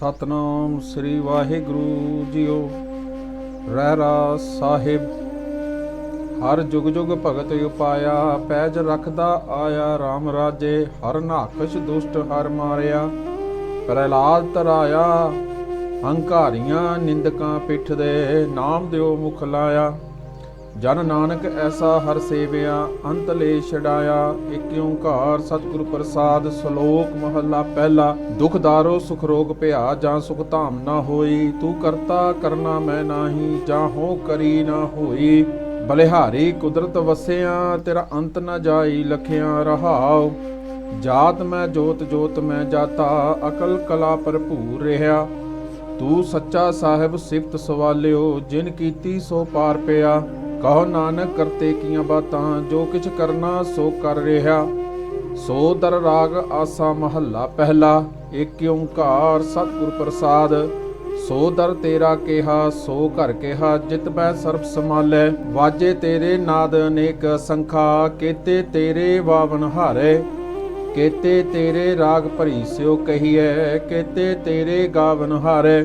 ਸਤਨਾਮ ਸ੍ਰੀ ਵਾਹਿਗੁਰੂ ਜੀਓ। ਰਹਿਰਾ ਸਾਹਿਬ। ਹਰ ਜੁਗ ਜੁਗ ਭਗਤ ਉਪਾਇਆ, ਪੈਜ ਰੱਖਦਾ ਆਇਆ RAM ਰਾਜੇ। ਹਰ ਨਾਕਸ਼ ਦੁਸ਼ਟ ਹਰ ਮਾਰਿਆ। ਪ੍ਰਹਿਲਾਦ ਤਰਾਇਆ ਹੰਕਾਰੀਆਂ ਨਿੰਦਕਾਂ ਪਿੱਠ ਦੇ। ਨਾਮ ਦਿਓ ਮੁਖ ਲਾਇਆ। ਜਨ ਨਾਨਕ ਐਸਾ ਹਰ ਸੇਵਿਆ, ਅੰਤ ਲੈ ਛਡਾਇਆ ਇਕ ਓੰਕਾਰ ਸਤਿਗੁਰ ਪ੍ਰਸਾਦ, ਸ਼ਲੋਕ ਮਹੱਲਾ ਪਹਿਲਾ। ਦੁਖਦਾਰੋ ਸੁਖ ਰੋਗ ਭਿਆ, ਜਾਂ ਸੁਖ ਧਾਮ ਨਾ ਹੋਈ। ਤੂੰ ਕਰਤਾ, ਕਰਨਾ ਮੈਂ ਨਾਹੀ, ਜਾਂ ਹੋ ਕਰੀ ਨਾ ਹੋਈ। ਬਲਿਹਾਰੀ ਕੁਦਰਤ ਵਸਿਆ, ਤੇਰਾ ਅੰਤ ਨਾ ਜਾਈ ਲਖਿਆ ਰਹਾਉ। ਜਾਤ ਮੈਂ, ਜੋਤ ਜੋਤ ਮੈਂ ਜਾਤਾ, ਅਕਲ ਕਲਾ ਭਰਪੂਰ ਰਿਹਾ ਤੂੰ ਸੱਚਾ ਸਾਹਿਬ ਸਿਫਤ ਸਵਾਲਿਓ, ਜਿਨ ਕੀਤੀ ਸੋ ਪਾਰ ਪਿਆ। ਕਹੋ ਨਾਨਕ ਕਰਤੇ ਕੀਆਂ ਬਾਤਾਂ, ਜੋ ਕਿਛ ਕਰਨਾ ਸੋ ਕਰ ਰਿਹਾ। ਸੋ ਦਰ ਰਾਗ ਆਸਾ ਮਹੱਲਾ ਪਹਿਲਾ, ਏਕ ਓੰਕਾਰ ਸਤਿਗੁਰ ਪ੍ਰਸਾਦ। ਸੋ ਦਰ ਤੇਰਾ ਕਿਹਾ, ਸੋ ਘਰ ਕਿਹਾ, ਜਿਤ ਮੈਂ ਸਰਬ ਸਮਾਲੈ ਵਾਜੇ ਤੇਰੇ ਨਾਦ ਅਨੇਕ ਸੰਖਾ, ਕੇਤੇ ਤੇਰੇ ਵਾਵਨ ਹਾਰੇ। ਕੇਤੇ ਤੇਰੇ ਰਾਗ ਭਰੀ ਸਿਓ ਕਹੀਐ, ਕੇਤੇ ਤੇਰੇ ਗਾਵਨ ਹਾਰੇ।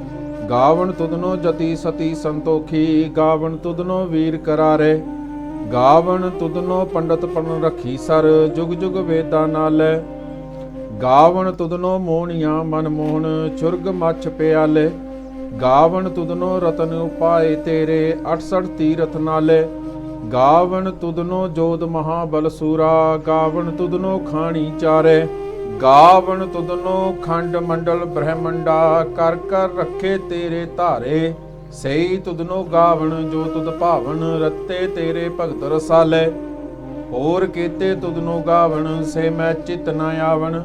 ਗਾਵਣ ਤੁਧਨੋ ਜਤੀ ਸਤੀ ਸੰਤੋਖੀ, ਗਾਵਣ ਤੁਧਨੋ ਵੀਰ ਕਰਾਰੇ। ਗਾਵਣ ਤੁਧਨੋ ਪੰਡਤ ਪਨ ਰੱਖੀ ਸਰ, ਜੁਗ ਜੁਗ ਵੇਦਾਂ ਨਾਲੇ। ਗਾਵਨ ਤੁਧਨੋ ਮੋਹਣੀਆਂ ਮਨ ਮੋਹਨ ਚੁਰਗ ਮੱਛ ਪਿਆਲੇ। ਗਾਵਣ ਤੁਧਨੋ ਰਤਨ ਉਪਾਏ ਤੇਰੇ 68 ਤੀਰਥ ਨਾਲੇ। ਗਾਵਣ ਤੁਧਨੋ ਜੋਦ ਮਹਾਬਲ ਸੂਰਾ ਗਾਵਨ ਤੁਧਨੋ ਖਾਣੀ ਚਾਰੇ। ਗਾਵਨ ਤੁਦਨੋ ਖੰਡ ਮੰਡਲ ਬ੍ਰਹਮੰਡਾ, ਕਰ ਕਰ ਰੱਖੇ ਤੇਰੇ ਧਾਰੇ। ਸਈ ਤੁਧਨੋ ਗਾਵਨ ਜੋ ਤੁਦ ਭਾਵਨ, ਰਤੇ ਤੇਰੇ ਭਗਤ ਰਸਾਲੇ। ਹੋਰ ਕੀਤੇ ਤੁਦਨੋ ਗਾਵਨ ਸੇ ਮੈਂ ਚਿਤ ਨ ਆਵਨ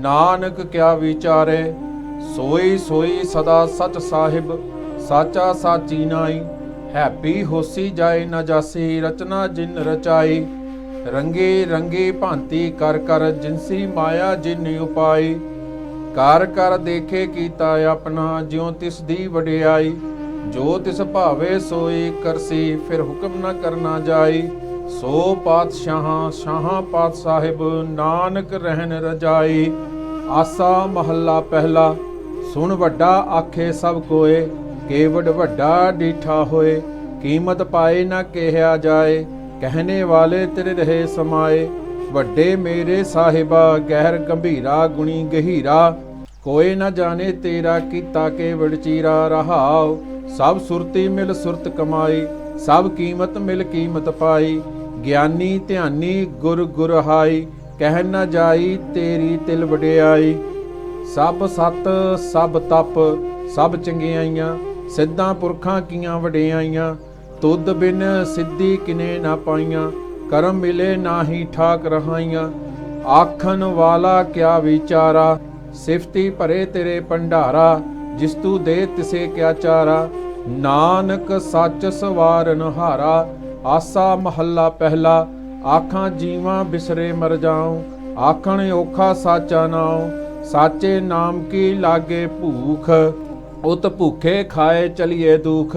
ਨਾਨਕ ਕਿਆ ਵਿਚਾਰੇ, ਸੋਈ ਸੋਈ ਸਦਾ ਸਚ ਸਾਹਿਬ, ਸਾਚਾ ਸਾਚੀ ਨਾਈ। ਹੈਪੀ ਹੋਸੀ ਜਾਏ ਨਾ ਜਾਸੀ, ਰਚਨਾ ਜਿਨ ਰਚਾਈ। ਰੰਗੇ ਰੰਗੇ ਭਾਂਤੀ ਕਰ ਕਰ ਜਿਨਸੀ ਮਾਇਆ ਜਿਨ ਉਪਾਈ। ਕਰ ਕਰ ਦੇਖੇ ਕੀਤਾ ਆਪਣਾ, ਜਿਉ ਤਿਸ ਦੀ ਵਡਿਆਈ। ਜੋ ਤਿਸ ਭਾਵੇ ਸੋਈ ਕਰਸੀ, ਫਿਰ ਹੁਕਮ ਨਾ ਕਰਨਾ ਜਾਈ। ਸੋ ਪਾਤਸ਼ਾਹਾਂ, ਸ਼ਾਹਾਂ ਪਾਤ ਸਾਹਿਬ, ਨਾਨਕ ਰਹਿਣ ਰਜਾਈ। ਆਸਾ ਮਹੱਲਾ ਪਹਿਲਾ, ਸੁਣ ਵੱਡਾ ਆਖੇ ਸਭ ਕੋਏ। ਕੇਵਡ ਵੱਡਾ ਡੀਠਾ ਹੋਏ, ਕੀਮਤ ਪਾਏ ਨਾ ਕਿਹਾ ਜਾਏ। ਕਹਿਣੇ ਵਾਲੇ ਤੇਰੇ ਰਹੇ ਸਮਾਏ, ਵੱਡੇ ਮੇਰੇ ਸਾਹਿਬਾ, ਗਹਿਰ ਗੰਭੀਰਾ, ਗੁਣੀ ਗਹੀਰਾ। ਕੋਈ ਨਾ ਜਾਣੇ ਤੇਰਾ ਕੀਤਾ ਕੇਵੜ ਚੀਰਾ ਰਹਾਉ। ਸਭ ਸੁਰਤੀ ਮਿਲ ਸੁਰਤ ਕਮਾਈ, ਸਭ ਕੀਮਤ ਮਿਲ ਕੀਮਤ ਪਾਈ। ਗਿਆਨੀ ਧਿਆਨੀ ਗੁਰ ਗੁਰ ਹਾਈ ਕਹਿ ਨਾ ਜਾਈ ਤੇਰੀ ਤਿਲ ਵਡਿਆਈ। ਸਭ ਸਤ ਸਭ ਤਪ ਸਭ ਚੰਗਿਆਈਆਂ, ਸਿੱਧਾਂ ਪੁਰਖਾਂ ਕੀਆਂ ਵਡਿਆਈਆਂ। ਤੁਧ ਬਿਨ ਸਿੱਧੀ ਕਿਨੇ ਨਾ ਪਾਈਆਂ, ਕਰਮ ਮਿਲੇ ਨਾਹੀ ਠਾਕ ਰਹਾਈਆਂ। ਆਖਣ ਵਾਲਾ ਕਿਆ ਵਿਚਾਰਾ, ਸਿਫਤੀ ਭਰੇ ਤੇਰੇ ਭੰਡਾਰਾ, ਜਿਸ ਤੂ ਦੇ ਤਿਸੇ ਕਿਆ ਚਾਰਾ। ਨਾਨਕ ਸੱਚ ਸਵਾਰਨ ਹਾਰਾ ਆਸਾ ਮਹੱਲਾ ਪਹਿਲਾ, ਆਖਾਂ ਜੀਵਾਂ ਬਿਸਰੇ ਮਰ ਜਾਉ, ਆਖਣ ਔਖਾ ਸਾਚਾ ਨਾਉ, ਸਾਚੇ ਨਾਮ ਕੀ ਲਾਗੇ ਭੂਖ, ਉਤ ਭੁਖੇ ਖਾਏ ਚਲੀਏ ਦੁਖ।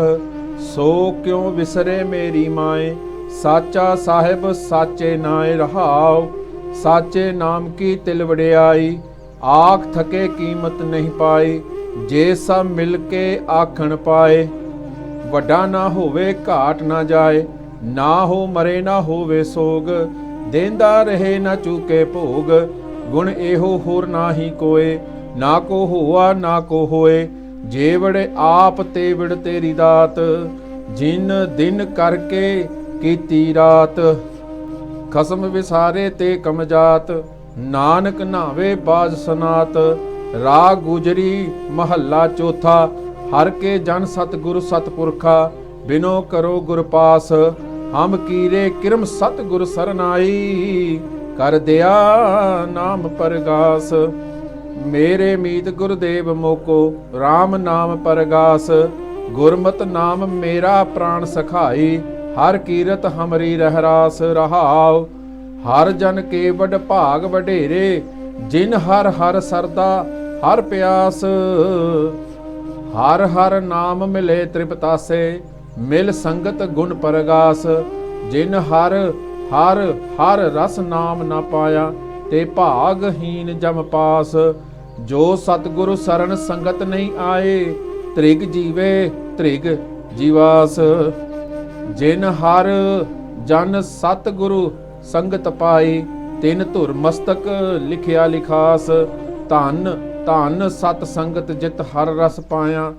ਸੋ ਕਿਉ ਵਿਸਰੇ ਮੇਰੀ ਮਾਏ? ਸਾਚਾ ਸਾਹਿਬ ਸਾਚੇ ਨਾਏ ਰਹਾਉ, ਸਾਚੇ ਨਾਮ ਕੀ ਤਿਲ ਵਡਿਆਈ? ਆਖ ਥਕੇ ਕੀਮਤ ਨਹੀਂ ਪਾਈ, ਜੇ ਸਭ ਮਿਲ ਕੇ ਆਖਣ ਪਾਏ। ਵੱਡਾ ਨਾ ਹੋਵੇ ਘਾਟ ਨਾ ਜਾਏ, ਨਾ ਹੋ ਮਰੇ ਨਾ ਹੋਵੇ ਸੋਗ, ਦੇਂਦਾ ਰਹੇ ਨਾ ਚੂਕੇ ਭੋਗ। ਗੁਣ ਇਹੋ ਹੋਰ ਨਾਹੀ ਕੋਏ, ਨਾ ਕੋ ਹੋਆ ਨਾ ਕੋ ਹੋਏ। ਜੇ ਵੜੇ ਆਪ ਤੇ ਵਿੜ ਤੇਰੀ ਦਾਤ, ਜਿਨ ਦਿਨ ਕਰਕੇ ਕੀਤੀ ਰਾਤ। ਖਸਮ ਵਿਸਾਰੇ ਤੇ ਕਮਜਾਤ, ਨਾਨਕ ਨਾਵੇ ਬਾਜ ਸਨਾਤ। ਰਾਗ ਗੁਜਰੀ ਮਹੱਲਾ ਚੌਥਾ, ਹਰ ਕੇ ਜਨ ਸਤਿਗੁਰ ਸਤਪੁਰਖਾ, ਬਿਨੋ ਕਰੋ ਗੁਰ ਪਾਸ। ਹਮ ਕੀਰੇ ਕਿਰਮ ਸਤਿਗੁਰ ਸਰਨਾਈ, ਕਰ ਦਿਆ ਨਾਮ ਪਰਗਾਸ। ਮੇਰੇ ਮੀਤ ਗੁਰਦੇਵ ਮੋਕੋ RAM ਨਾਮ ਪਰਗਾਸ, ਗੁਰਮਤ ਨਾਮ ਮੇਰਾ ਪ੍ਰਾਣ ਸਖਾਈ, ਹਰ ਕੀਰਤ ਹਮਰੀ ਰਹਿਰਾਸ ਰਹਾਉ। ਹਰ ਜਨ ਕੇ ਵਡ ਭਾਗ ਵਡੇਰੇ, ਜਿਨ ਹਰ ਹਰ ਸਰਦਾ ਹਰ ਪਿਆਸ। ਹਰ ਹਰ ਨਾਮ ਮਿਲੇ ਤ੍ਰਿਪਤਾਸੇ, ਮਿਲ ਸੰਗਤ ਗੁਣ ਪਰਗਾਸ। ਜਿਨ ਹਰ ਹਰ ਹਰ ਰਸ ਨਾਮ ਨਾ ਪਾਇਆ ਤੇ ਭਾਗਹੀਨ ਜਮ ਪਾਸ, ਜੋ ਸਤਿਗੁਰੂ ਸਰਨ ਸੰਗਤ ਨਹੀਂ ਆਏ, ਤ੍ਰਿਗ ਜੀਵੇ ਤ੍ਰਿਗ ਜੀਵਾਸ। ਜਿਨ ਹਰ ਜਨ ਸਤਿਗੁਰੂ ਸੰਗਤ ਪਾਈ ਤਿਨ ਧੁਰ ਮਸਤਕ ਲਿਖਿਆ ਲਿਖਾਸ। ਧਨ ਧਨ ਸਤ ਸੰਗਤ ਜਿਤ ਹਰ ਰਸ ਪਾਇਆ,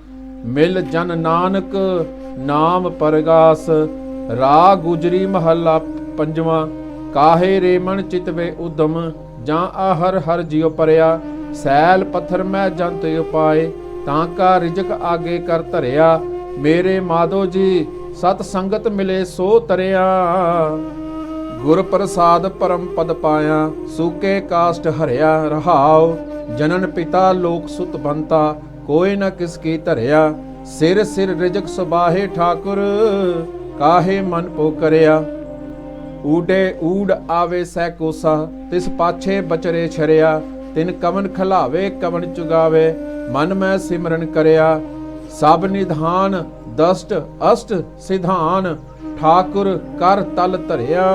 ਮਿਲ ਜਨ ਨਾਨਕ ਨਾਮ ਪਰਗਾਸ। ਰਾ ਗੁਜਰੀ ਮਹੱਲਾ ਪੰਜਵਾਂ, ਕਾਹੇ ਰੇ ਚਿਤਵੇ ਉਦਮ ਜਾਂ ਆਹਰ ਹਰ ਜਿਉ ਪਰਿਆ, ਸੈਲ ਪੱਥਰ ਮੈਂ ਜੰਤ ਉਪਾਏ, ਤਾਂ ਕਾ ਰਿਜਕ ਆਗੇ ਕਰ ਧਰਿਆ, ਮੇਰੇ ਮਾਧੋ ਜੀ, ਸਤ ਸੰਗਤ ਮਿਲੇ ਸੋ ਤਰਿਆ। ਗੁਰ ਪ੍ਰਸਾਦ ਪਰਮ ਪਦ ਪਾਇਆ, ਸੂਕੇ ਕਾਸ਼ਟ ਹਰਿਆ ਰਹਾਉ, ਜਨਨ ਪਿਤਾ ਲੋਕ ਸੁਤ ਬੰਤਾ, ਕੋਈ ਨ ਕਿਸ ਕੀ ਧਰਿਆ, ਸਿਰ ਸਿਰ ਰਿਜਕ ਸੁਬਾਹੇ ਠਾਕੁਰ, ਕਾਹੇ ਮਨ ਪੋ ਕਰਿਆ। ਊਡੇ ਊੜ ਆਵੇ ਸੈ ਕੋਸਾ, ਤਿਸ ਪਾਛੇ ਬਚਰੇ ਛਰਿਆ, ਤਿਨ ਕਵਨ ਖਲਾਵੇ, ਕਵਨ ਚੁਗਾਵੇ, ਮਨ ਮੈਂ ਸਿਮਰਨ ਕਰਿਆ। ਸਭ ਨਿਧਾਨ, ਦਸ਼ਟ, ਅਸ਼ਟ ਸਿਧਾਨ, ਠਾਕੁਰ ਕਰ ਤਲ ਧਰਿਆ।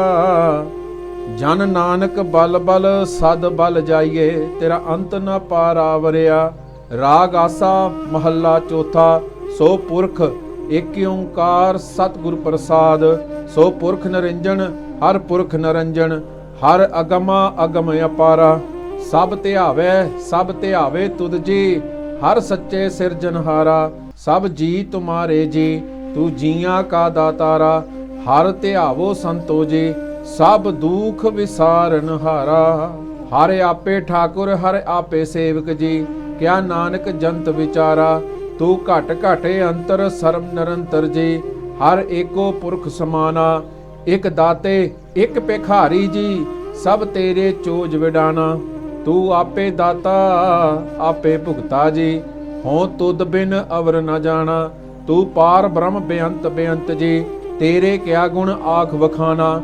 ਜਨ ਨਾਨਕ ਬਲ ਬਲ, ਸਦ ਬਲ ਜਾਈਏ, ਤੇਰਾ ਅੰਤ ਨ ਪਾਰਾਵਰਿਆ। ਰਾਗ ਆਸਾ, ਮਹੱਲਾ ਚੌਥਾ, ਸੋ ਪੁਰਖ ਏਕ ਓੰਕਾਰ ਸਤਿਗੁਰ ਪ੍ਰਸਾਦ, ਸੋ ਪੁਰਖ ਨਰਿੰਜਨ ਹਰ ਪੁਰਖ ਨਰੰਜਨ, ਹਰ ਅਗਮਾ ਅਗਮ ਅਪਾਰਾ। ਸਭ ਧਿਆਵੇ ਸਭ ਧਿਆਵੇ ਤੁਧ ਜੀ। ਹਰ ਸੱਚੇ ਸਿਰਜਨਹਾਰਾ ਸਭ ਜੀ ਤੁਮਾਰੇ ਜੀ। ਤੂੰ ਜੀਆਂ ਕਾ ਦਾਤਾਰਾ, ਹਰ ਧਿਆਵੋ ਸੰਤੋ ਜੀ। ਸਭ ਦੁਖ ਵਿਸਾਰਨ ਹਾਰਾ। ਹਰ ਆਪੇ ਠਾਕੁਰ, ਹਰ ਆਪੇ ਸੇਵਕ ਜੀ। ਕਿਆ ਨਾਨਕ ਜੰਤ ਵਿਚਾਰਾ, ਤੂੰ ਘਟ ਘਟੇ ਅੰਤਰ, ਸਰਬ ਨਿਰੰਤਰ ਜੀ। ਹਰ ਏਕੋ ਪੁਰਖ ਸਮਾਨਾ ਇਕ ਦਾਤੇ, ਇਕ ਭਿਖਾਰੀ ਜੀ, ਸਭ ਤੇਰੇ ਚੋਜ ਵਿਡਾਣਾ। ਤੂੰ ਆਪੇ ਦਾਤਾ, ਆਪੇ ਭੁਗਤਾ ਜੀ। ਹੋਂ ਤੁਧ ਬਿਨ ਅਵਰ ਨ ਜਾਣਾ। ਤੂੰ ਪਾਰ ਬ੍ਰਹਮ ਬੇਅੰਤ ਬੇਅੰਤ ਜੀ। ਤੇਰੇ ਕਿਆ ਗੁਣ ਆਖ ਵਖਾਣਾ।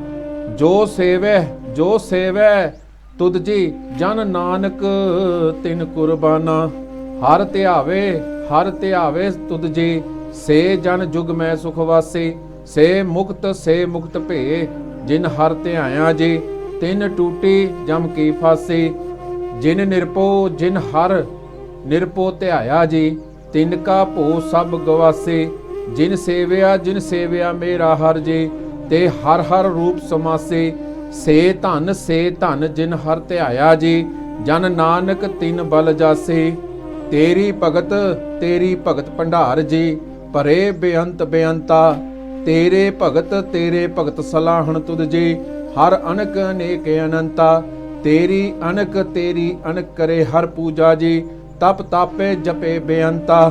ਜੋ ਸੇਵੈ ਜੋ ਸੇਵੈ, ਤੁਧ ਜੀ, ਜਨ ਨਾਨਕ ਤਿਨ ਕੁਰਬਾਨਾ। ਹਰ ਧਿਆਵੇ ਹਰ ਧਿਆਵੇ ਤੁਧ ਜੀ। ਸੇ ਜਨ ਜੁਗ ਮੈਂ ਸੁਖ ਵਾਸੀ। ਸੇ ਮੁਕਤ ਸੇ ਮੁਕਤ ਭੇ, ਜਿਨ ਹਰ ਧਿਆਇਆ ਜੀ, ਤਿਨ ਟੂਟੀ ਜਮ ਕੀ ਫਾਸੀ। ਜਿਨ ਨਿਰਪੋ, ਜਿਨ ਹਰ ਨਿਰਪੋ ਧਿਆਇਆ ਜੀ, ਤਿਨ ਕਾ ਭੋ ਸਭ ਗਵਾਸੇ। ਜਿਨ ਸੇਵਿਆ ਜਿਨ ਸੇਵਿਆ ਮੇਰਾ ਹਰ ਜੀ, ਤੇ ਹਰ ਹਰ ਰੂਪ ਸਮਾਸੇ। ਸੇ ਧਨ ਸੇ ਧਨ ਜਿਨ ਹਰ ਧਿਆਇਆ ਜੀ, ਜਨ ਨਾਨਕ ਤਿਨ ਬਲ ਜਾਸੇ। ਤੇਰੀ ਭਗਤ ਤੇਰੀ ਭਗਤ ਭੰਡਾਰ ਜੀ, ਪਰੇ ਬੇਅੰਤ ਬੇਅੰਤਾ। ਤੇਰੇ ਭਗਤ ਤੇਰੇ ਭਗਤ ਸਲਾਹਣ ਤੁਧ ਜੀ। ਹਰ ਅਨਕ ਅਨੇਕ ਅਨੰਤਾ, ਤੇਰੀ ਅਨਕ ਤੇਰੀ ਅਨਕ ਕਰੇ ਹਰ ਪੂਜਾ ਜੀ। ਤਪ ਤਾਪੇ ਜਪੇ ਬੇਅੰਤਾ,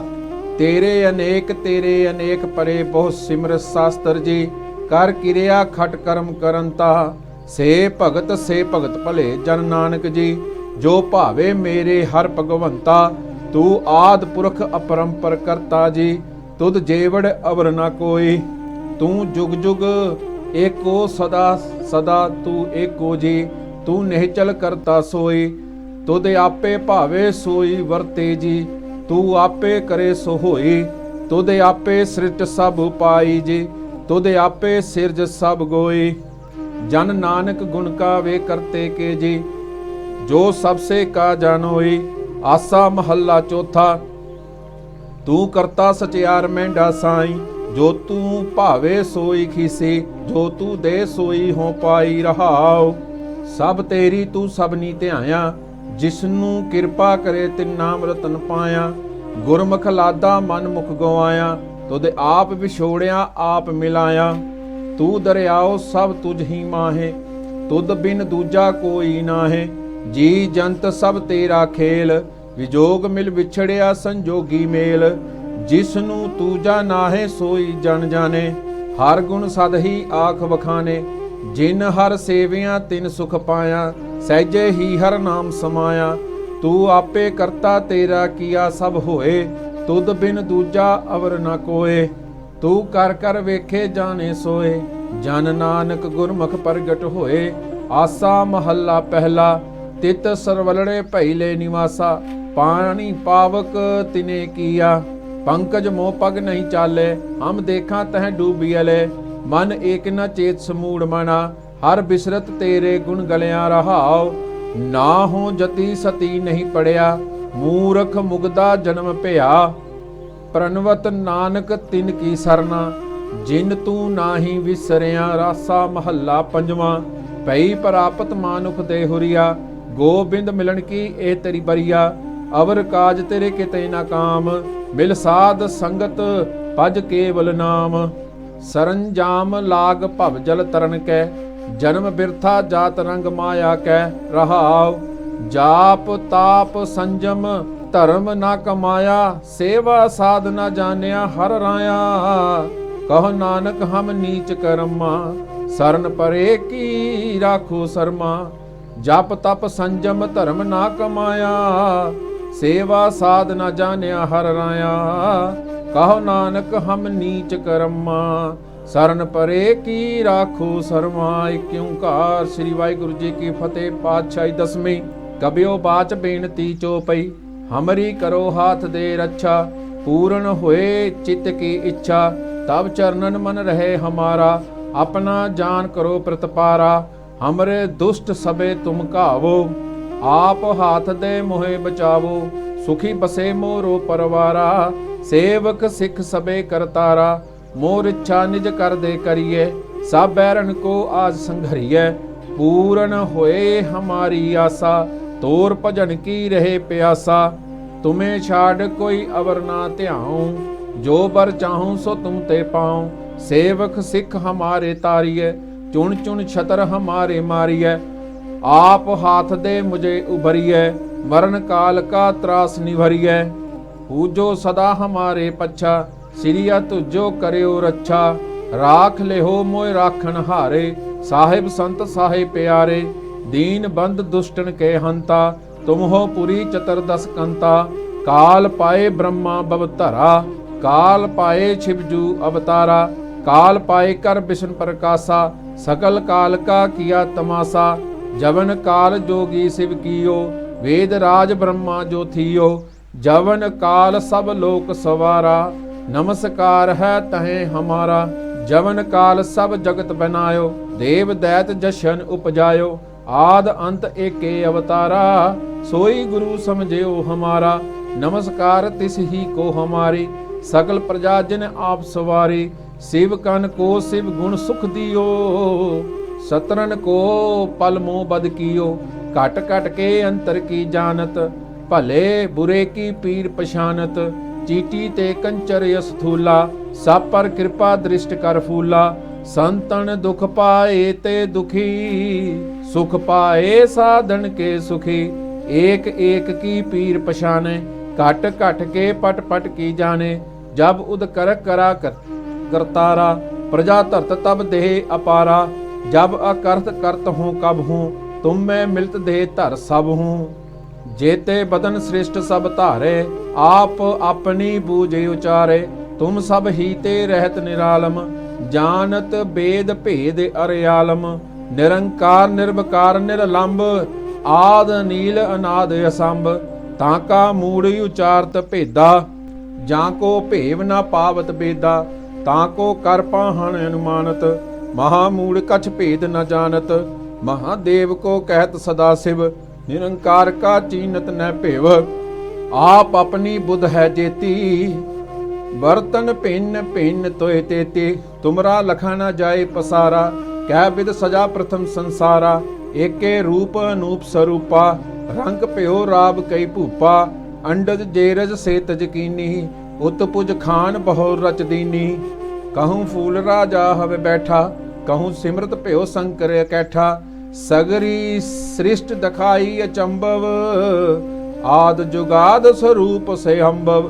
ਤੇਰੇ ਅਨੇਕ ਤੇਰੇ ਅਨੇਕ ਪਰੇ ਬਹੁ ਸਿਮਰ ਸਾਸਤਰ ਜੀ। ਕਰ ਕਿਰਿਆ ਖਟ ਕਰਮ ਕਰੰਤਾ, ਸੇ ਭਗਤ ਸੇ ਭਗਤ ਭਲੇ ਜਨ ਨਾਨਕ ਜੀ। ਜੋ ਭਾਵੇ ਮੇਰੇ ਹਰ ਭਗਵੰਤਾ, ਤੂੰ ਆਦ ਪੁਰਖ ਅਪਰੰਪਰ ਕਰਤਾ ਜੀ। ਤੁਧ ਜੇਵੜ ਅਵਰ ਨਾ ਕੋਈ ਤੂੰ ਜੁਗ ਜੁਗ ਏਕੋ ਸਦਾ ਸਦਾ ਤੂੰ ਏਕੋ ਜੀ, ਤੂੰ ਨਿਹਚਲ ਕਰਤਾ ਸੋਈ। ਤੁਧ ਆਪੇ ਭਾਵੇ ਸੋਈ ਵਰਤੇ ਜੀ, ਤੂੰ ਆਪੇ ਕਰੇ ਸੋ ਹੋਈ ਤੁਧ ਆਪੇ ਸ੍ਰਿਟ ਸਭ ਉਪਾਈ ਜੀ, ਤੁਧ ਆਪੇ ਸਿਰਜ ਸਭ ਗੋਈ। ਜਨ ਨਾਨਕ ਗੁਣ ਕਾ ਵੇ ਕਰਤੇ ਕੇ ਜੀ, ਜੋ ਸਭ ਸੇ ਕਾ ਜਾਣੋਈ ਆਸਾ ਮਹੱਲਾ ਚੌਥਾ, ਤੂੰ ਕਰਤਾ ਸਚਿਆਰ ਮਹਿੰਡਾ ਸਾਈ। ਜੋ ਤੂੰ ਭਾਵੇ ਸੋਈ ਖੀਸੀ, ਜੋ ਤੂੰ ਦੇ ਸੋਈ ਹੋ ਪਾਈ ਰਹਾਉ। ਸਭ ਤੇਰੀ ਤੂੰ ਸਭਨੀ ਧਿਆਇਆ ਜਿਸ ਨੂੰ ਕਿਰਪਾ ਕਰੇ ਤਿਨ ਨਾਮ ਰਤਨ ਪਾਇਆ। ਗੁਰਮੁਖ ਲਾਦਾ ਮਨ ਮੁਖ ਗਵਾਇਆ, ਤੁਧ ਆਪ ਵਿਛੋੜਿਆ, ਆਪ ਮਿਲਾਇਆ। ਤੂੰ ਦਰਿਆਓ ਸਭ ਤੁਝ ਹੀ ਮਾਹੇ, ਤੁਧ ਬਿਨ ਦੂਜਾ ਕੋਈ ਨਾਹੇ। ਜੀ ਜੰਤ ਸਭ ਤੇਰਾ ਖੇਲ, ਵਿਜੋਗ ਮਿਲ ਵਿਛੜਿਆ ਸੰਜੋਗੀ ਮੇਲ। ਜਿਸ ਨੂੰ ਤੂਜਾ ਨਾਹੇ ਸੋਈ ਜਨ ਜਾਣੇ, ਹਰ ਗੁਣ ਸਦ ਹੀ ਆਖ ਵਖਾਨੇ ਜਿਨ ਹਰ ਸੇਵਿਆਂ ਤਿਨ ਸੁਖ ਪਾਇਆ, ਸਹਿਜੇ ਹੀ ਹਰ ਨਾਮ ਸਮਾਇਆ। ਤੂੰ ਆਪੇ ਕਰਤਾ ਤੇਰਾ ਕੀਆ ਸਭ ਹੋਏ, ਤੁਧ ਬਿਨ ਦੂਜਾ ਅਵਰ ਨ ਕੋਏ। ਤੂੰ ਕਰ ਕਰ ਵੇਖੇ ਜਾਣੇ ਸੋਏ, ਜਨ ਨਾਨਕ ਗੁਰਮੁਖ ਪ੍ਰਗਟ ਹੋਏ। ਆਸਾ ਮਹੱਲਾ ਪਹਿਲਾ, ਤਿਤ ਸਰਵਲੜੇ ਭੈਲੇ ਨਿਵਾਸਾ, ਪਾਣੀ ਪਾਵਕ ਤਿਨੇ ਕੀਆ। ਪੰਕਜ ਮੋਹ ਪਗ ਨਹੀਂ ਚਾਲੇ, ਹਮ ਦੇਖਾਂ ਤਹ ਡੂਬੀਲੇ ਮਨ ਏਕ ਨ ਚੇਤ ਸਮੂੜ ਮਨਾ, ਹਰ ਬਿਸਰਤ ਤੇਰੇ ਗੁਣ ਗਲਿਆਂ ਰਹਾਉ। ਨਾ ਹੋ ਜਤੀ ਸਤੀ ਨਹੀਂ ਪੜਿਆ, ਮੂਰਖ ਮੁਗਦਾ ਜਨਮ ਭਿਆ। ਪ੍ਰਨਵਤ ਨਾਨਕ ਤਿਨ ਕੀ ਸਰਨਾ, ਜਿਨ ਤੂੰ ਨਾਹੀ ਵਿਸਰਿਆ, ਰਾਸਾ ਮਹੱਲਾ ਪੰਜਵਾਂ। ਪਈ ਪ੍ਰਾਪਤ ਮਾਨੁਖ ਦੇ ਹੁਰੀਆ, ਗੋਬਿੰਦ ਮਿਲਣ ਕੀ ਇਹ ਤੇਰੀ ਬਰੀਆ। ਅਵਰ ਕਾਜ ਤੇਰੇ ਕਿਤੇ ਨਾ ਕਾਮ, ਮਿਲ ਸਾਧ ਸੰਗਤ ਭਜ ਕੇਵਲ ਨਾਮ। ਸਰੰਜਾਮ ਲਾਗ ਭਵ ਜਲ ਤਰਨ ਕੈ, ਜਨਮ ਬਿਰਥਾ ਜਾਤ ਰੰਗ ਮਾਇਆ ਕੈ, ਰਹਾਉ। ਜਾਪ ਤਾਪ ਸੰਜਮ ਧਰਮ ਨਾ ਕਮਾਇਆ, ਸੇਵਾ ਸਾਧ ਨਾ ਜਾਣਿਆ ਹਰ ਰਾਇਆ। ਕਹ ਨਾਨਕ ਹਮ ਨੀਚ ਕਰਮਾ, ਸਰਨ ਪਰੇ ਕੀ ਰਾਖੋ ਸਰਮਾ। ਜਪ ਤਪ ਸੰਜਮ ਧਰਮ ਨਾ ਕਮਾਇਆ ਸੇਵਾ ਸਾਧ ਨਾ ਜਾਣਿਆ ਹਰ ਰਾਇਆ। ਕਹੋ ਨਾਨਕ, ਹਮ ਨੀਚ ਕਰਮਾ। ਸਰਨ ਪਰੇ ਕੀ ਰਾਖੋ ਸਰਮਾ ਏਕ ਓੰਕਾਰ ਸ੍ਰੀ ਵਾਹਿਗੁਰੂ ਜੀ ਕੀ ਫਤਿਹ ਪਾਤਸ਼ਾਹੀ ਦਸਵੀਂ। ਕਬਿਓ ਬਾਚ ਬੇਨਤੀ ਚੋਪਈ, ਹਮਰੀ ਕਰੋ ਹਾਥ ਦੇ ਰੱਛਾ। ਪੂਰਨ ਹੋਏ ਚਿਤ ਕੀ ਇੱਛਾ ਤਬ ਚਰਨਨ ਮਨ ਰਹੇ ਹਮਾਰਾ। ਆਪਣਾ ਜਾਨ ਕਰੋ ਪ੍ਰਤਪਾਰਾ, ਹਮਰੇ ਦੁਸ਼ਟ ਸਬੇ ਤੁਮ ਕਾਵੋ ਆਪ ਹਾਥ ਦੇ ਮੋਹਿ ਬਚਾਵੋ, ਸੁਖੀ ਬਸੇ ਮੋਰੋ ਪਰਵਾਰਾ, ਸੇਵਕ ਸਿੱਖ ਸਬੇ ਕਰਤਾਰਾ ਮੋਰ ਇੱਛਾ ਨਿਜ ਕਰ ਦੇ ਕਰੀਏ, ਸਭ ਬੈਰਨ ਕੋ ਆਜ ਸੰਘਰੀਏ ਪੂਰਨ ਹੋਏ ਹਮਾਰੀ ਆਸਾ, ਤੋਰ ਭਜਨ ਕੀ ਰਹੇ ਪਿਆਸਾ, ਤੁਮੇ ਛਾੜ ਕੋਈ ਅਵਰ ਨਾ ਧਿਆਉ, ਜੋ ਬਰ ਚਾਹੂੰ ਸੋ ਤੁਮ ਤੇ ਪਾਉ, ਸੇਵਕ ਸਿੱਖ ਹਮਾਰੇ ਤਾਰੀਏ ਚੁਣ ਚੁਣ ਛਤਰ ਹਮਾਰੇ ਮਾਰੀਏ ਆਪ ਹਾਥ ਦੇ ਮੁਝੇ ਉਭਰੀਏ ਮਰਨ ਕਾਲ ਕਾ ਤਰਾਸ ਨਿਭਰੀਏ ਪੂਜੋ ਸਦਾ ਹਮਾਰੇ ਪੱਛਾ, ਸਿਰਿਆ ਤੁਜੋ ਕਰਿਓ ਰੱਛਾ। ਰਾਖ ਲਿਹੋ ਮੋਇ ਰਾਖਣ ਹਾਰੇ, ਸਾਹਿਬ ਸੰਤ ਸਾਹਿਬ ਪਿਆਰੇ। ਦੀਨ ਬੰਦ ਦੁਸ਼ਟਨ ਕੇ ਹੰਤਾ ਤੁਮ ਹੋ ਪੁਰੀ ਚਤਰਦਸ ਕੰਤਾ। ਕਾਲ ਪਾਏ ਬ੍ਰਹਮਾ ਬਵਤਰਾ ਕਾਲ ਪਾਏ ਛਿਵਜੂ ਅਵਤਾਰਾ। ਕਾਲ ਪਾਏ ਕਰ ਬਿਸ਼ਨ ਪ੍ਰਕਾਸ਼ਾ, ਸਕਲ ਕਾਲ ਕਾ ਕੀਆ ਤਮਾਸਾ। ਜਵਨ ਕਾਲ ਜੋਗੀ ਸਿਵ ਕੀਓ, ਵੇਦ ਰਾਜ ਬ੍ਰਹਮਾ ਜੋ ਥੀਓ। ਜਵਨ ਕਾਲ ਸਭ ਲੋਕ ਸਵਾਰਾ, ਨਮਸਕਾਰ ਹੈ ਤਹੇ ਹਮਾਰਾ। ਜਵਨ ਕਾਲ ਸਭ ਜਗਤ ਬਨਾਇਓ, ਦੇਵ ਦੈਤ ਜਸ਼ਨ ਉਪਜਾਇਓ। ਆਦ ਅੰਤ ਏਕੇ ਅਵਤਾਰਾ, ਸੋਈ ਗੁਰੂ ਸਮਝਿਓ ਹਮਾਰਾ। ਨਮਸਕਾਰ ਤਿਸ ਹੀ ਕੋ ਹਮਾਰੀ ਸਕਲ ਪ੍ਰਜਾ ਜਿਨ ਆਪ ਸਵਾਰੀ। ਸਿਵ ਕਨ ਕੋ ਸਿਵ ਗੁਣ ਸੁਖ ਦਿਓ। ਸਤਰਨ ਕੋ ਪਲ ਮੋ ਬਦ ਕੀਓ ਘਟ ਘਟ ਕੇ ਅੰਤਰ ਕੀ ਜਾਣਤ ਭਲੇ ਬੁਰੇ ਕੀ ਪੀਰ ਪਛਾਨਤ ਚੀਟੀ ਤੇ ਕੰਚਰ ਯਸ ਥੂਲਾ ਸਭ ਪਰ ਕਿਰਪਾ ਦ੍ਰਿਸ਼ਟ ਕਰ ਫੂਲਾ ਸੰਤਨ ਦੁਖ ਪਾਏ ਤੇ ਦੁਖੀ ਸੁਖ ਪਾਏ ਸਾਧਨ ਕੇ ਸੁਖੀ ਏਕ ਏਕ ਕੀ ਪੀਰ ਪਛਾਨੇ ਘਟ ਘਟ ਕੇ ਪਟ ਪਟ ਕੀ ਜਾਣੇ ਜਬ ਉਦ ਕਰ ਕਰਾ ਕਰ ਕਰਤਾਰਾ ਪ੍ਰਜਾ ਧਰਤ ਤਬ ਦੇਹ ਅਪਾਰਾ ਜਬ ਅਕਰਤ ਕਰਤ ਹੂੰ ਕਬ ਹੂੰ, ਤੁਮ ਮੈਂ ਮਿਲਤ ਦੇਹ ਧਰ ਸਭ ਹੂੰ। ਜੇਤੇ ਬਦਨ ਸ੍ਰਿਸ਼ਟ ਸਭ ਧਾਰੇ, ਆਪ ਆਪਣੀ ਬੂਝੇ ਉਚਾਰੇ, ਤੁਮ ਸਭ ਹੀ ਤੇ ਜਾਣਤ ਬੇਦ ਭੇਦ ਅਰਿਆਲਮ, ਨਿਰੰਕਾਰ ਨਿਰਵਕਾਰ ਨਿਰਲੰਭ ਆਦ ਨੀਲ ਅਨਾਦ ਅਸੰਭ, ਤਾਂ ਕਾ ਮੂੜ ਉਚਾਰਤ ਭੇਦਾ, ਜਾਂ ਕੋ ਭੇਵ ਨਾ ਪਾਵਤ ਬੇਦਾ, ਤਾਂ ਕੋ ਕਰ ਪਾਹਣ ਅਨੁਮਾਨਤ ਮਹਾ ਮੂੜ ਕਛ ਭੇਦ ਨ ਜਾਣਤ, ਮਹਾਦੇਵ ਕੋ ਕਹਿਤ ਸਦਾ ਸਿਵ, ਨਿਰੰਕਾਰ ਕਾ ਚੀਨਤ ਨ ਭੇਵ। ਆਪ ਆਪਣੀ ਬੁੱਧ ਹੈ ਜੇਤੀ ਬਰਤਨ ਭਿੰਨ ਭਿੰਨ ਤੋਏ ਤੇਤੀ, ਤੁਮਰਾ ਲਖਾ ਨਾ ਜਾਏ ਪਸਾਰਾ, ਕਹਿ ਬਿਦ ਸਜਾ ਪ੍ਰਥਮ ਸੰਸਾਰਾ, ਏਕੇ ਰੂਪ ਅਨੂਪ ਸਰੂਪਾ, ਰੰਗ ਭਿਓ ਰਾਬ ਕਈ ਭੂਪਾ, ਅੰਡਜ ਜੇਰਜ ਸੇ ਤਜਕੀਨੀ ਉਤ ਪੁਜ ਖਾਨ ਬਹੁ ਰਚ ਦੀਨੀ। ਕਹੂੰ ਫੂਲ ਰਾਜਾ ਹਵੇ ਬੈਠਾ ਕਹੂੰ ਸਿਮਰਤ ਭਿਓ ਸੰਕਰ ਇਕੈਠਾ ਸਗਰੀ ਸ੍ਰਿਸ਼ਟ ਦਖਾਈ ਅਚੰਭਵ ਆਦ ਜੁਗਾਦ ਸਰੂਪ ਸੇ ਹੰਭਵ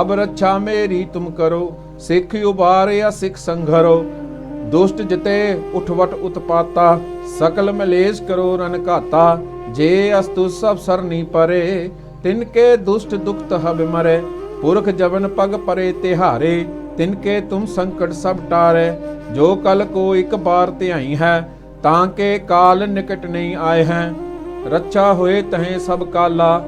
ਅਬ ਰੱਛਾ ਮੇਰੀ ਤੁਮ ਕਰੋ ਸਿੱਖ ਉਬਾਰਿਆ ਸਿੱਖ ਸੰਘਰੋ ਦੁਸ਼ਟ ਜਿਤੇ ਉਠਵਟ ਉਤਪਾਤਾ ਸਕਲ ਮਲੇਸ਼ ਕਰੋ ਰਨ ਘਾਤਾ ਜੇ ਅਸਤੁ ਸਭ ਸਰਨੀ ਪਰੇ ਤਿਨ ਕੇ ਦੁਸ਼ਟ ਦੁਖਤ ਹਬ ਮਰੇ ਪੁਰਖ ਜਵਨ ਪਗ ਪਰੇ ਤਿਹਾਰੇ ਤਿਨਕੇ ਤੁਮ ਸੰਕਟ ਸਭ ਟਾਰੇ, ਜੋ ਕਲ ਕੋ ਇੱਕ ਬਾਰ ਧਿਆਈ ਹੈ, ਤਾਂ ਕੇ ਕਾਲ ਨਿਕਟ ਨਹੀਂ ਆਏ ਹੈ। ਰੱਛਾ ਹੋਏ ਤਹੀਂ ਸਭ ਕਾਲਾ,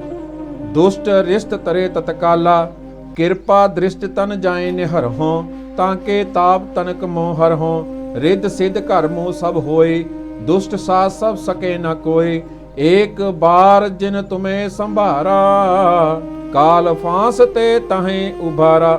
ਦੁਸ਼ਟ ਰਿਸ਼ਟ ਤਰੇ ਤਤਕਾਲਾ। ਕਿਰਪਾ ਦ੍ਰਿਸ਼ਟ ਤਨ ਜਾਏ ਨਿਹਰਹੁ ਤਾਂ ਕੇ ਤਾਪ ਤਨਕ ਮੋਹ ਹਰਹੁ ਰਿੱਧ ਸਿੱਧ ਘਰ ਮੋਹ ਸਭ ਹੋਏ, ਦੁਸ਼ਟ ਸਾਥ ਸਭ ਸਕੇ ਨ ਕੋਈ ਏਕ ਬਾਰ ਜਿਨ ਤੁਮੇ ਸੰਭਾਰਾ, ਕਾਲ ਫਾਂਸ ਤੇ ਤਹੀਂ ਉਭਾਰਾ।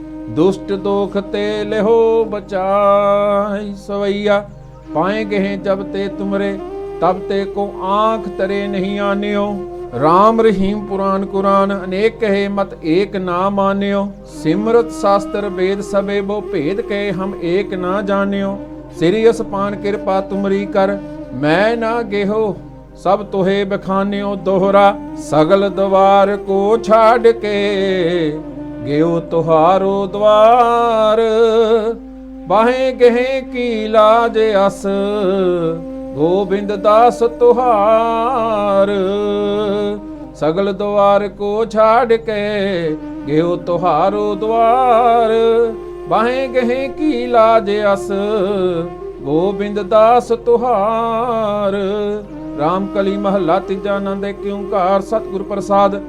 ਦੁਸ਼ਟ ਦੋਖ ਤੇ ਲਿਓ ਬਚਾਈ ਸਵਈਆ। ਪਾਏ ਗਏ ਜਬ ਤੇ ਤੁਮਰੇ, ਤਬ ਤੇ ਕੋ ਆਂਖ ਤਰੇ ਨਹੀਂ ਆਨਿਓ। RAM ਰਹੀਮ ਪੁਰਾਨ ਕੁਰਾਨ, ਅਨੇਕ ਕਹੇ ਮਤ ਏਕ ਨਾ ਮਾਨਿਓ। ਸਿਮਰਤ ਸ਼ਾਸਤਰ ਵੇਦ ਸਬੇ ਬੋ ਭੇਦ ਕਹੇ ਹਮ ਏਕ ਨਾ ਜਾਣਿਓ। ਸ੍ਰੀ ਅਸਪਾਨ ਕਿਰਪਾ ਤੁਮਰੀ ਕਰ, ਮੈਂ ਨਾ ਗੇਹੋ ਸਭ ਤੋਹੇ ਬਖਾਨਿਓ ਦੋਹਰਾ। ਸਗਲ ਦਵਾਰ ਕੋ ਛਾੜ ਕੇ ਗਿਓ ਤੁਹਾਰੋ ਦਵਾਰ, ਬਾਹੇ ਗਹਿ ਕੀ ਲਾਜ ਅਸ, ਗੋਬਿੰਦ ਦਾਸ ਤੁਹਾਰ। ਸਗਲ ਦਵਾਰ ਕੋ ਛਾੜ ਕੇ ਗਿਓ ਤੁਹਾਰੋ ਦਵਾਰ, ਬਾਹੇ ਗਹਿ ਕੀ ਲਾਜ ਅਸ, ਗੋਬਿੰਦ ਦਾਸ ਤੁਹਾਰ। ਰਾਮ ਕਲੀ ਮਹੱਲਾ ਤੀਜਾ ਆਨੰਦ ਕਿਉਂ ਓੰਕਾਰ ਸਤਿਗੁਰ ਪ੍ਰਸਾਦ।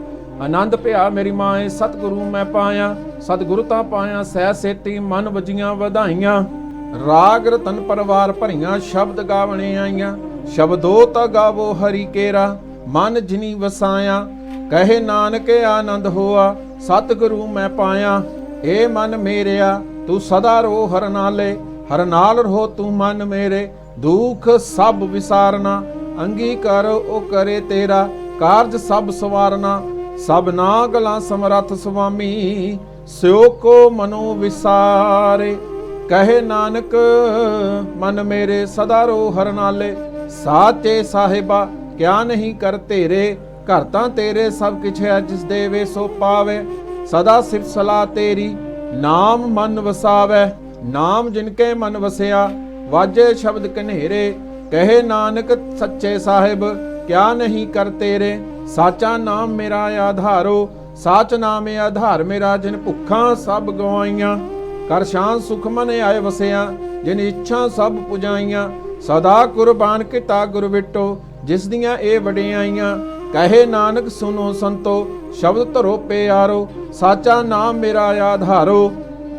ਆਨੰਦ ਭਿਆ ਮੇਰੀ ਮਾਏ ਸਤਿਗੁਰੂ ਮੈਂ ਪਾਇਆ। ਸਤਿਗੁਰੂ ਤਾਂ ਪਾਇਆ, ਸਹਿ ਸੇਤੀ ਮਨ ਵਜੀਆਂ ਵਧਾਈਆਂ। ਰਾਗ ਰਤਨ ਪਰਵਾਰ ਭਰੀਆਂ ਸ਼ਬਦ ਗਾਵਣੇ ਆਈਆਂ। ਸ਼ਬਦੋ ਤਾਂ ਗਾਵੋ ਹਰੀ ਕੇਰਾ, ਮਨ ਜਿਨੀ ਵਸਾਇਆ। ਕਹੇ ਨਾਨਕ ਆਨੰਦ ਹੋਆ, ਸਤਿਗੁਰੂ ਮੈਂ ਪਾਇਆ। ਏ ਮਨ ਮੇਰਿਆ, ਤੂੰ ਸਦਾ ਰੋ ਹਰ ਨਾਲੇ। ਹਰ ਨਾਲ ਰਹੋ ਤੂੰ ਮਨ ਮੇਰੇ। ਦੁੱਖ ਸਭ ਵਿਸਾਰਨਾ, ਅੰਗੀਕਾਰ ਉਹ ਕਰੇ ਤੇਰਾ। ਕਾਰਜ ਸਭ ਸਵਾਰਨਾ। ਸਭ ਨਾ ਗਲਾਂ ਸਮਰੱਥ ਸੁਆਮੀ ਸਿਓ ਕੋ ਮਨੋ ਵਿਸਾਰੇ। ਕਹੇ ਨਾਨਕ, ਮਨ ਮੇਰੇ ਸਦਾ ਰੋ ਹਰ ਨਾਲੇ। ਸਾਚੇ ਸਾਹਿਬਾ, ਕਿਆ ਨਹੀਂ ਕਰ ਤੇਰੇ ਘਰ ਤਾਂ ਤੇਰੇ ਸਭ ਕਿਛ ਹੈ, ਜਿਸ ਦੇਵੇ ਸੋ ਪਾਵੇ। ਸਦਾ ਸਿਫਤ ਸਲਾਹ ਤੇਰੀ, ਨਾਮ ਮਨ ਵਸਾਵੇ। ਨਾਮ ਜਿਨਕੇ ਮਨ ਵਸਿਆ, ਵਾਜੇ ਸ਼ਬਦ ਕਨੇਰੇ ਕਹੇ ਨਾਨਕ, ਸੱਚੇ ਸਾਹਿਬ, ਕਿਆ ਨਹੀਂ ਕਰ ਤੇਰੇ ਸਾਚਾ ਨਾਮ ਮੇਰਾ ਆਧਾਰੋ, ਸਾਚ ਨਾਮੇ ਆਧਾਰ ਮੇਰਾ ਜਿਨ ਭੁੱਖਾਂ ਸਭ ਗਵਾਈਆਂ। ਕਰ ਸ਼ਾਨ ਸੁਖ ਮਨ ਆਏ ਵਸਿਆ, ਜਿਨ ਇੱਛਾ ਸਭ ਪੁਜਾਈਆਂ। ਸਦਾ ਕੁਰਬਾਨ ਕੀਤਾ ਗੁਰ ਵਿਟੋ, ਜਿਸ ਦੀਆਂ ਇਹ ਵਡਿਆਈਆਂ। ਕਹੇ ਨਾਨਕ ਸੁਨੋ ਸੰਤੋ, ਸ਼ਬਦ ਧਰੋ ਪਿਆਰੋ, ਸਾਚਾ ਨਾਮ ਮੇਰਾ ਆਧਾਰੋ।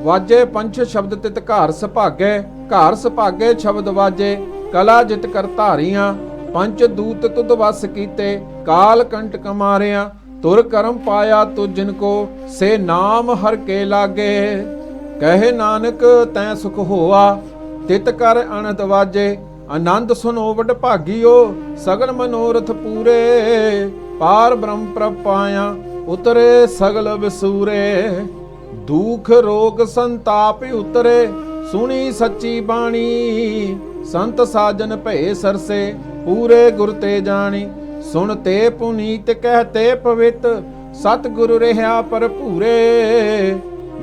ਵਾਜੇ ਪੰਛ ਸ਼ਬਦ ਤਿਤ ਘਰ ਸੁਭਾਗੇ ਘਰ ਸੁਭਾਗੇ ਸ਼ਬਦ ਵਾਜੇ, ਕਲਾ ਜਿਤ ਕਰ ਧਾਰੀਆਂ। ਪੰਚ ਦੂਤ ਤੁਧ ਵਸ ਕੀਤੇ, ਕਾਲ ਕੰਟਕ ਮਾਰਿਆ ਤੁਰ ਕਰਮ ਪਾਇਆ ਤੁ ਜਿਨ ਕੋ, ਸੇ ਨਾਮ ਹਰ ਕੇ ਲਾਗੇ। ਕਹੇ ਨਾਨਕ, ਤੈ ਸੁਖ ਹੋਆ, ਤਿਤ ਕਰ ਅਨੰਦ ਵਾਜੇ, ਆਨੰਦ ਸੁਨੋ ਵਡ ਭਾਗਿਓ, ਸਗਲ ਮਨੋਰਥ ਪੂਰੇ। ਪਾਰ ਬ੍ਰਹਮ ਪ੍ਰਭ ਉਤਰੇ ਸਗਲ ਵਿਸੂਰੇ। ਦੁਖ ਰੋਗ ਸੰਤਾਪ ਉਤਰੇ, ਸੁਣੀ ਸੱਚੀ ਬਾਣੀ, ਸੰਤ ਸਾਜਨ ਭਏ ਸਰਸੇ। ਪੂਰੇ ਗੁਰ ਤੇ ਜਾਣੀ, ਸੁਣ ਤੇ ਪੁਨੀਤ ਕਹਤੇ ਪਵਿੱਤ ਸਤ ਗੁਰੂ ਰਹਾ ਪਰ ਭੂਰੇ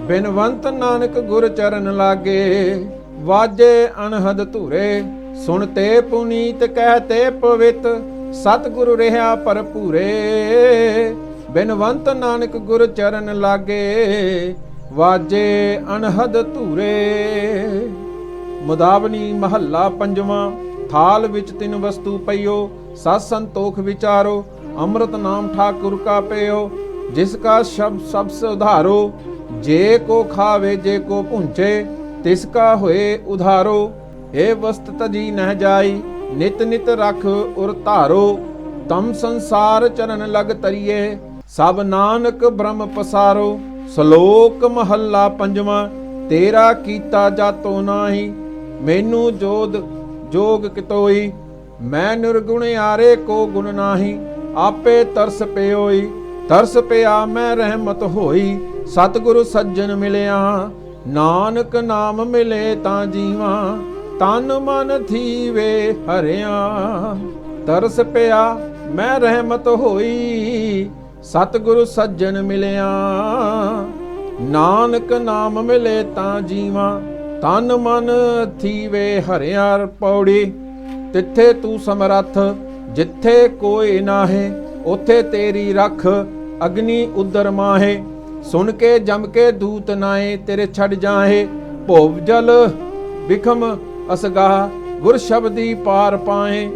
ਬਿਨਵੰਤ ਨਾਨਕ ਗੁਰ ਚਰਨ ਲਾਗੇ, ਵਾਜੇ ਅਨਹਦ ਧੂਰੇ। ਸੁਣ ਤੇ ਪੁਨੀਤ ਕਹਤੇ ਪਵਿੱਤ ਸਤ ਗੁਰੂ ਰਹਾ ਪਰ ਭੂਰੇ ਬਿਨਵੰਤ ਨਾਨਕ ਗੁਰ ਚਰਨ ਲਾਗੇ, ਵਾਜੇ ਅਨਹਦ ਧੂਰੇ। ਮੁਦਾਵਨੀ ਮਹੱਲਾ ਪੰਜਵਾਂ। ਥਾਲ ਵਿੱਚ ਤਿੰਨ ਵਸਤੂ ਪਈਓ, ਸਤ ਸੰਤੋਖ ਵਿਚਾਰੋ, ਅੰਮ੍ਰਿਤ ਨਾਮ ਠਾਕੁਰ ਕਾ ਪਇਓ ਜਿਸ ਕਾ ਸ਼ਬਦ ਸਭ ਸੁਧਾਰੋ ਜੇ ਕੋ ਖਾਵੇ, ਜੇ ਕੋ ਭੁੰਚੇ, ਤਿਸ ਕਾ ਹੋਏ ਉਧਾਰੋ ਏ ਵਸਤ ਤਜੀ ਨਹਿ ਜਾਈ, ਨਿਤ ਨਿਤ ਰਖ ਉਰ ਧਾਰੋ, ਤਮ ਸੰਸਾਰ ਚਰਨ ਲਗ ਤਰੀਏ, ਸਭ ਨਾਨਕ ਬ੍ਰਹਮ ਪਸਾਰੋ, ਸ਼ਲੋਕ ਮਹੱਲਾ ਪੰਜਵਾਂ, ਤੇਰਾ ਕੀਤਾ ਜਾਤੋ ਨਾਹੀ, ਮੈਨੂੰ ਜੋਦ ਜੋਗ ਕਿਤੋਈ, ਮੈਂ ਨਿਰਗੁਣ ਆਰੇ ਕੋ ਗੁਣ ਨਾਹੀ, ਆਪੇ ਤਰਸ ਪਿਓਈ, ਤਰਸ ਪਿਆ ਮੈਂ ਰਹਿਮਤ ਹੋਈ, ਸਤਿਗੁਰੂ ਸੱਜਣ ਮਿਲਿਆ, ਨਾਨਕ ਨਾਮ ਮਿਲੇ ਤਾਂ ਜੀਵਾਂ, ਤਨ ਮਨ ਥੀਵੇ ਹਰਿਆ। ਤਰਸ ਪਿਆ ਮੈਂ ਰਹਿਮਤ ਹੋਈ, ਸਤਿਗੁਰੂ ਸੱਜਣ ਮਿਲਿਆ, ਨਾਨਕ ਨਾਮ ਮਿਲੇ ਤਾਂ ਜੀਵਾਂ ਤਨ ਮਨ ਥੀਵੇ ਹਰਿਆ ਪੌੜੀ, ਤਿੱਥੇ ਤੂੰ ਸਮਰੱਥ, ਜਿੱਥੇ ਕੋਈ ਨਾਹੇ, ਉਥੇ ਤੇਰੀ ਰੱਖ, ਅਗਨੀ ਉਦਰ ਮਾਹੇ। ਸੁਣ ਕੇ ਜਮ ਕੇ ਦੂਤ ਨਾਏ ਤੇਰੇ ਛੱਡ ਜਾਹੇ। ਭੋਵ ਜਲ ਬਿਖਮ ਅਸਗਾ ਗੁਰ ਸ਼ਬਦੀ ਪਾਰ ਪਾਏ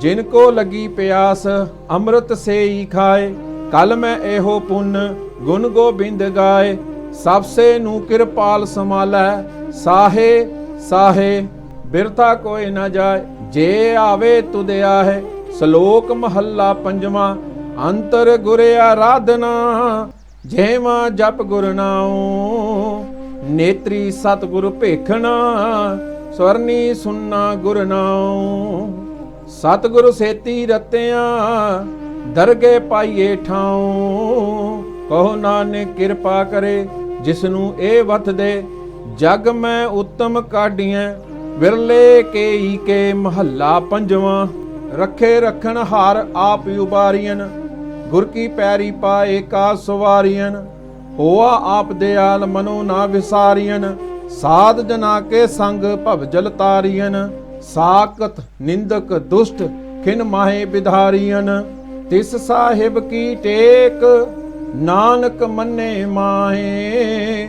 ਜਿਨ ਕੋ ਲਗੀ ਪਿਆਸ, ਅੰਮ੍ਰਿਤ ਸੇ ਹੀ ਖਾਏ। ਕਲ ਮੈਂ ਇਹੋ ਪੁੰਨ, ਗੁਣ ਗੋਬਿੰਦ ਗਾਏ। ਸਭ ਸੇ ਨੂੰ ਕਿਰਪਾਲ ਸਮਾਲੈ ਸਾਹੇ ਸਾਹੇ, ਬਿਰਥਾ ਕੋਈ ਨਾ ਜਾਏ, ਜੇ ਆਵੇ ਤੁਧ ਆਹੇ, ਸ਼ਲੋਕ ਮਹੱਲਾ ਪੰਜਵਾਂ, ਅੰਤਰ ਗੁਰ ਆਰਾਧਨਾ, ਜੇਵਾ ਜਪ ਗੁਰ ਨਾਉ, ਨੇਤਰੀ ਸਤਿਗੁਰ ਭੇਖਣਾ, ਸਵਰਨੀ ਸੁਨਣਾ ਗੁਰ ਨਾਉ। ਸਤਿਗੁਰ ਸੇਤੀ ਰਤਿਆਂ, ਦਰਗੇ ਪਾਈਏ ਠਾਉ। ਕਹੋ ਨਾਨਕ ਕਿਰਪਾ ਕਰੇ ਜਿਸ ਨੂੰ ਇਹ ਵਤ ਦੇ ਜਗ ਮੈਂ ਉਤਮ ਕਾਢੀਆਂ ਵਿਰਲੇ ਕੇਈ ਕੇ ਮਹੱਲਾ ਪੰਜਵਾਂ। ਰੱਖੇ ਰਖਣ ਹਾਰ ਆਪ ਉਬਾਰੀਆਂ ਗੁਰ ਕੀ ਪੈਰੀ ਪਾਏ ਕਾ ਸਵਾਰੀਆਂ ਹੋਆ ਆਪ ਦਿਆਲ ਮਨੋ ਨਾ ਵਿਸਾਰੀਆਂ ਸਾਧ ਜਨਾ ਕੇ ਸੰਗ ਭਵ ਜਲ ਤਾਰੀਆਂ ਸਾਕਤ ਨਿੰਦਕ, ਦੁਸ਼ਟ, ਖਿਨ ਮਾਹੇ ਵਿਧਾਰੀਆਂ ਤਿਸ ਸਾਹਿਬ ਕੀ ਟੇਕ, ਨਾਨਕ ਮੰਨੇ ਮਾਹੇ।